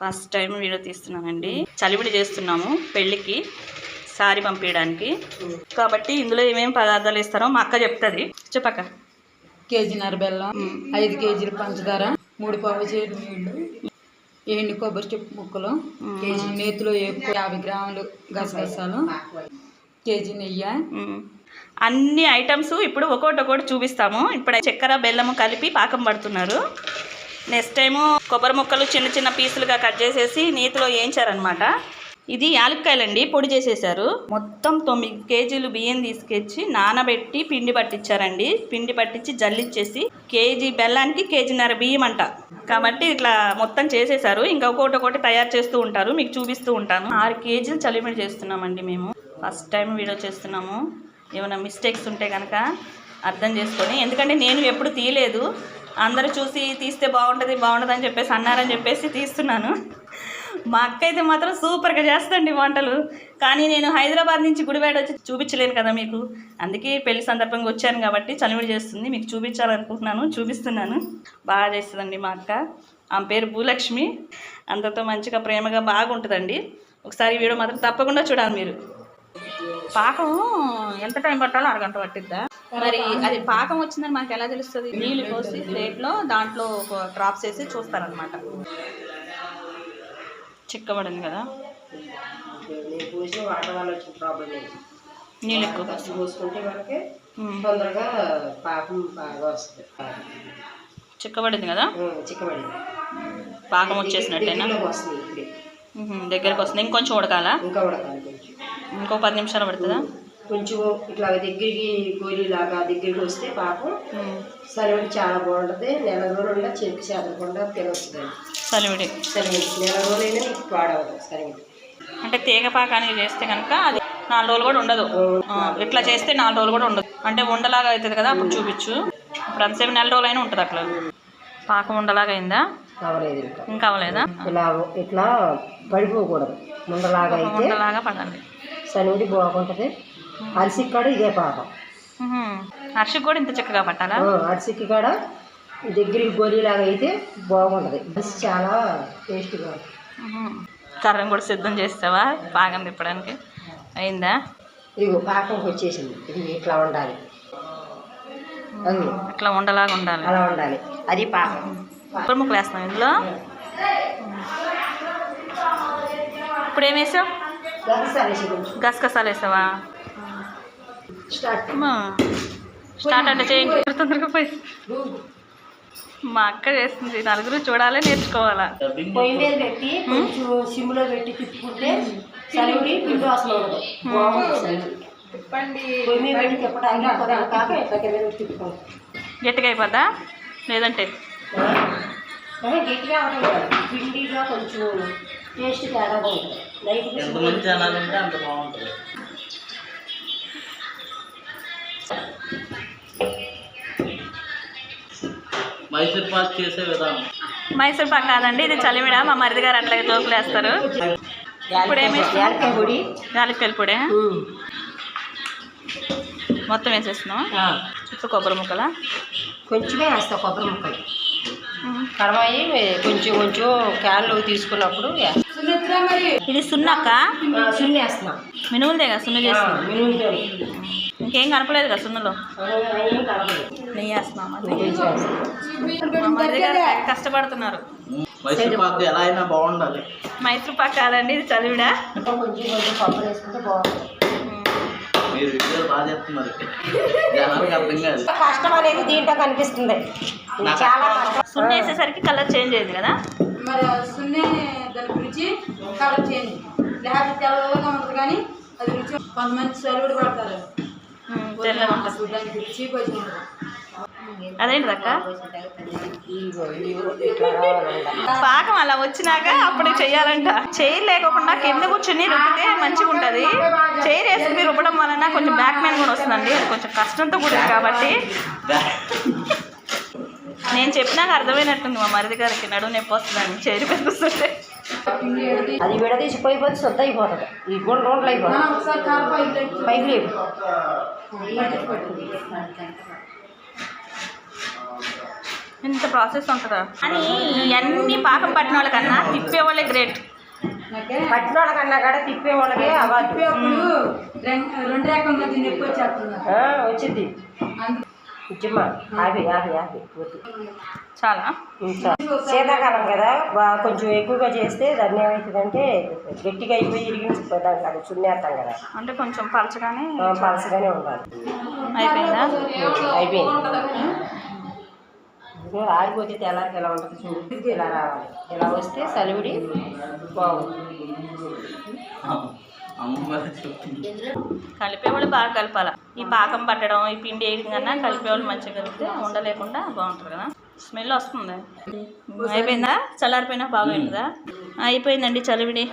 First time video తీస్తున్నానండి చలివిడి చేస్తున్నాము పెళ్ళికి సారీ పంపించడానికి. కాబట్టి ఇందులో ఏమేమి పదార్థాలు ఇస్తారో మా అక్క చెప్తుంది. చెప్పక్క. కేజీన్నర బెల్లం ఐదు కేజీలు పంచదార మూడు పావు చేరు నీళ్ళు ఎండు కొబ్బరి చెప్పు ముక్కలు కేజీ నేతిలో ఎక్కువ యాభై గ్రాములు గసగసాలు కేజీ నెయ్యి. అన్ని ఐటమ్స్ ఇప్పుడు ఒక్కొక్కటి ఒక్కొక్కటి చూపిస్తాము. ఇప్పుడు చక్కెర బెల్లము కలిపి పాకం పడుతున్నారు. నెక్స్ట్ టైము కొబ్బరి ముక్కలు చిన్న చిన్న పీసులుగా కట్ చేసేసి నీతిలో వేయించారనమాట ఇది యాలక్కాయలండి పొడి చేసేసారు. మొత్తం తొమ్మిది కేజీలు బియ్యం తీసుకొచ్చి నానబెట్టి పిండి పట్టించారండి. పిండి పట్టించి జల్లిచ్చేసి కేజీ బెల్లానికి కేజీన్నర బియ్యం అంట. కాబట్టి ఇట్లా మొత్తం చేసేసారు. ఇంకా ఒకటి ఒకటి తయారు చేస్తూ ఉంటారు. మీకు చూపిస్తూ ఉంటాను. ఆరు కేజీలు చలిమిడి చేస్తున్నామండి మేము. ఫస్ట్ టైం వీడియో చేస్తున్నాము. ఏమైనా మిస్టేక్స్ ఉంటే కనుక అర్థం చేసుకొని ఎందుకంటే నేను ఎప్పుడు తీయలేదు. అందరూ చూసి తీస్తే బాగుంటుంది బాగుంటుంది అని చెప్పేసి అన్నారని చెప్పేసి తీస్తున్నాను. మా అక్క అయితే మాత్రం సూపర్గా చేస్తండి వంటలు. కానీ నేను హైదరాబాద్ నుంచి గుడివాడ వచ్చి చూపించలేను కదా మీకు. అందుకే పెళ్ళి సందర్భంగా వచ్చాను కాబట్టి చలివిడి చేస్తుంది. మీకు చూపించాలనుకుంటున్నాను చూపిస్తున్నాను. బాగా చేస్తుందండి మా అక్క. ఆమె పేరు భూలక్ష్మి. అందరితో మంచిగా ప్రేమగా బాగుంటుందండి. ఒకసారి వీడియో మాత్రం తప్పకుండా చూడాలి మీరు. పాకం ఎంత టైం పట్టాలో అరగంట పట్టిద్దా? మరి అది పాకం వచ్చిందని మాకు ఎలా తెలుస్తుంది? నీళ్ళు పోసి ప్లేట్లో దాంట్లో ఒక డ్రాప్స్ వేసి చూస్తారనమాట చిక్కబడింది కదా? నీళ్ళు ఎక్కువ పోసి. పోసుకుంటే మనకి ఉమ్. తొందరగా పాకం బాగా వస్తుంది చిక్కబడింది కదా? చిక్కబడింది. పాకం వచ్చేసినట్టేనా? దగ్గరకు వస్తుంది. ఇంకొంచెం ఉడకాలా? ఇంకా ఉడకాలి ఇంకో పది నిమిషాలు పడుతుందా? కొంచెం ఇట్లా దగ్గరికి గోరీలాగా దగ్గరికి వస్తే పాకం ఉమ్. సరిపడి చాలా బాగుంటుంది. నెల రోజులు చెక్కి చేదకుండా తినొస్తుంది చలివిడి సరిపడి నెల రోజులైనా పాడవదు సరిపడి అంటే తీగ పాకానికి చేస్తే కనుక అది నాలుగు రోజులు కూడా ఉండదు. ఇట్లా చేస్తే నాలుగు రోజులు కూడా ఉండదు. అంటే ఉండలాగా అవుతుంది కదా అప్పుడు చూపించు. ఇప్పుడు అంతసేపు నెల రోజులైనా ఉంటుంది అట్లా. పాకం ఉండలాగా అయిందా? కావలేదు ఇంకా. అవ్వలేదా ఇలా ఇట్లా పడిపోకూడదు. అయితే ఉండలాగా పడాలి సనివిడి బాగుంటుంది. అరిసికి కూడా ఇదే పాకం ఉహుం. హర్షికి కూడా ఇంత చక్కగా పట్టాలా? అరిసికి కూడా దగ్గరికి గోరీలాగా అయితే బాగుంటుంది. అరిసి చాలా టేస్ట్గా. కర్రం కూడా సిద్ధం చేస్తావా? పాకం తిప్పడానికి. అయిందా? ఇదిగో పాకంకి వచ్చేసింది. ఇది ఇట్లా ఉండాలి. ఇట్లా ఉండలాగా ఉండాలి. అలా ఉండాలి. అది పాకం. కొబ్బరి ముక్కలు వేస్తాం ఇందులో. ఇప్పుడు ఏం వేసావు? గసగసాలు వేసి కొంచెం. గసగసాలు వేసావా? స్టార్ట్ అంటే చేయి. తొందరగా పోయి. మా అక్క చేస్తుంది. నలుగురు చూడాలి నేర్చుకోవాలా? పొయ్యి మీద పెట్టి కొంచెం సిమ్లో పెట్టి తిప్పుకుంటే సరిపడి పిండి వాసన ఉండదు. బాగుంటుంది సరిపడి పొయ్యి మీద పెట్టి తిప్పడానికి కొద్దిగా కాక ఇట్లా కింద పెట్టి తిప్పుకుంటాం గట్టిగా అయిపోద్దా? లేదంటే? గట్టిగా పిండిగా కొంచెం టేస్ట్ అంత బాగుంటుంది. మైసూర్ పాక్ చేసే విధానం. మైసూర్ పాక్ కాదండి ఇది చలిమిడ మా మరిది గారు అట్లాగే జోకులు వేస్తారు. ఇప్పుడు ఏమి పొడి యాలక్కాయల పొడి. మొత్తం వేసేస్తున్నాం ఇప్పుడు కొబ్బరి ముక్కల? కొంచెమే వేస్తా కొబ్బరి ముక్కలు. కడమాయి కొంచెం కొంచెం క్యాన్లు తీసుకున్నప్పుడు. ఇది సున్నక్క? ఆ, సున్ని వేస్తున్నాం. మినుములదే కదా సున్న చేస్తుంది మినుముతో ఇంకేం కనపలేదు కదా సున్నలో? నెయ్యి వేస్తున్నాం కష్టపడుతున్నారు. పాక్ ఎలా అయినా బాగుండాలి. కాదండి ఇది మీరు వీడియోలు బాగా చెప్తున్నారు జనాలకు అర్థం కాదు. కష్టం అనేది దీంట్లో కనిపిస్తుంది. చాలా సున్న వేసేసరికి కలర్ చేంజ్ అయింది కదా? మరి సున్నే దాని రుచి కలర్ చేంజ్. లేకపోతే తెల్లగా ఉంటుంది కానీ అది రుచి కొంతమంది సరిపడి పడతారు. అదేంటి అక్క పాకం అలా వచ్చినాక అప్పుడు చెయ్యాలంట. చైర్ లేకుండా కింద కూర్చుని రుబ్బితే మంచిగా ఉంటుంది. చైర్ వేసుకుని రుబ్బడం వలన కొంచెం బ్యాక్ మెయిన్ కూడా వస్తుందండి. అది కొంచెం కష్టంతో కూడింది కాబట్టి. నేను చెప్పినాక అర్థమైనట్టుంది మా మరిది గారికి నడువు నొప్పి వస్తుందని. చైర్ పెట్టుకుంటుంటే అది విడదీసి పోయిపోతే శుద్ధ అయిపోతుంది. ఈ గుండ్ర రోడ్లు అయిపోతుంది పైకి లేపు. ఇంత ప్రాసెస్ ఉంటుందా? అని ఇవన్నీ పాకం పట్టిన వాళ్ళకన్నా తిప్పే వాళ్ళే గ్రేట్. పట్టిన వాళ్ళకన్నా కూడా తిప్పే వాళ్ళకి అవార్డు. రెండు ఆ, వచ్చింది. ఇచ్చిమ్మా వద్దు. చాలా? శీతాకాలం కదా కొంచెం ఎక్కువగా చేస్తే దాన్ని ఏమవుతుందంటే గట్టిగా అయిపోయి దాంట్లో అక్కడ చున్నేస్తాం కదా. అంటే కొంచెం పలచగానే ఆ, పలసగానే ఉండాలి. అయిపోయిందా? అయిపోయింది. ఇదిగో ఆరిపోతే తెల్లారికి ఎలా ఉంటుంది చూడు. ఇలా రావాలి. ఇలా వస్తే సలివిడి చెప్తుంది కలిపేవాళ్ళు బాగా కలపాల. ఈ పాకం పట్టడం ఈ పిండి వేయడం కన్నా కలిపేవాళ్ళు మంచిగా కలిపితే ఉండలేకుండా బాగుంటుంది కదా. స్మెల్ వస్తుంది. అయిపోయిందా? చల్లారిపోయినా బాగుంటుందా అయిపోయిందండి చలివిడి.